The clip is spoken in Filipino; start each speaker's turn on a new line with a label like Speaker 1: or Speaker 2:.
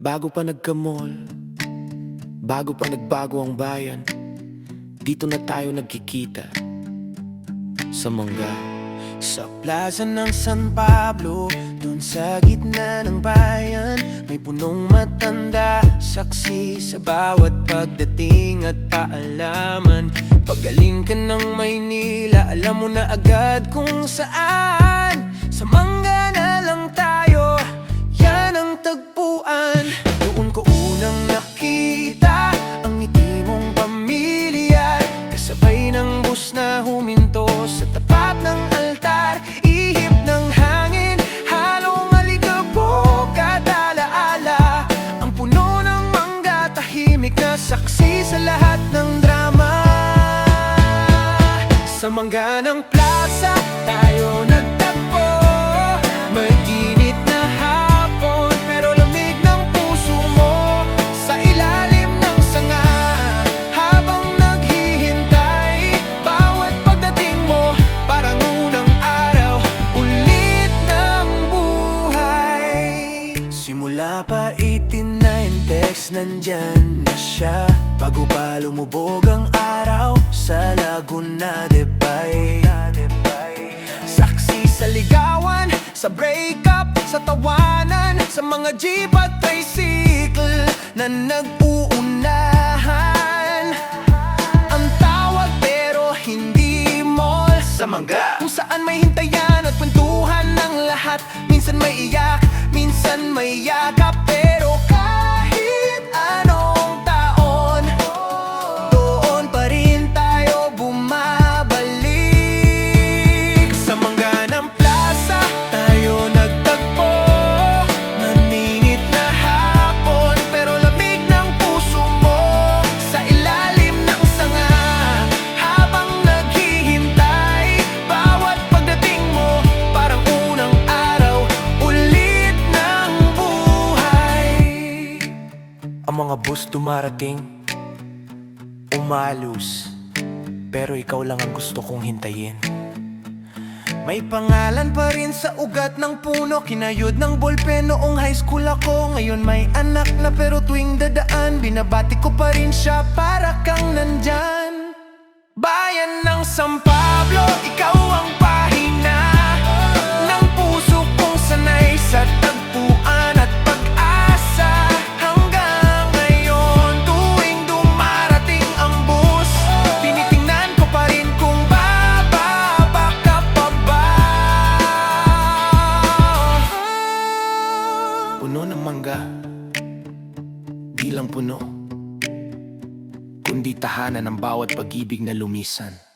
Speaker 1: Bago pa nagkamall, bago pa nagbago ang bayan, dito na tayo nagkikita sa mangga. Sa plaza ng San Pablo, doon sa gitna ng bayan, may punong matanda, saksi sa bawat pagdating at paalaman. Pagaling ka ng Maynila, alam mo na agad kung saan. Tahimik na saksi sa lahat ng drama. Sa mangga ng plaza, tayo nandyan na siya. Bago pa lumubog ang araw sa Laguna de Bay. Saksi sa ligawan, sa breakup, sa tawanan Sa mga jeep at tricycle na nag-uunahan. Ang tawag pero hindi mall. Sa mangga. Kung saan may hintayan at kwentuhan ng lahat. Minsan may iyak, minsan may yakap Ang mga bus dumarating Umalos Pero ikaw lang ang gusto kong hintayin. May pangalan pa rin sa ugat ng puno Kinayod ng bolpen noong high school ako. Ngayon may anak na pero tuwing dadaan Binabati ko pa rin siya para kang nandyan. Bayan ng San Pablo, ikaw Puno ng mangga. Di lang puno Kundi tahanan ng bawat pag-ibig na lumisan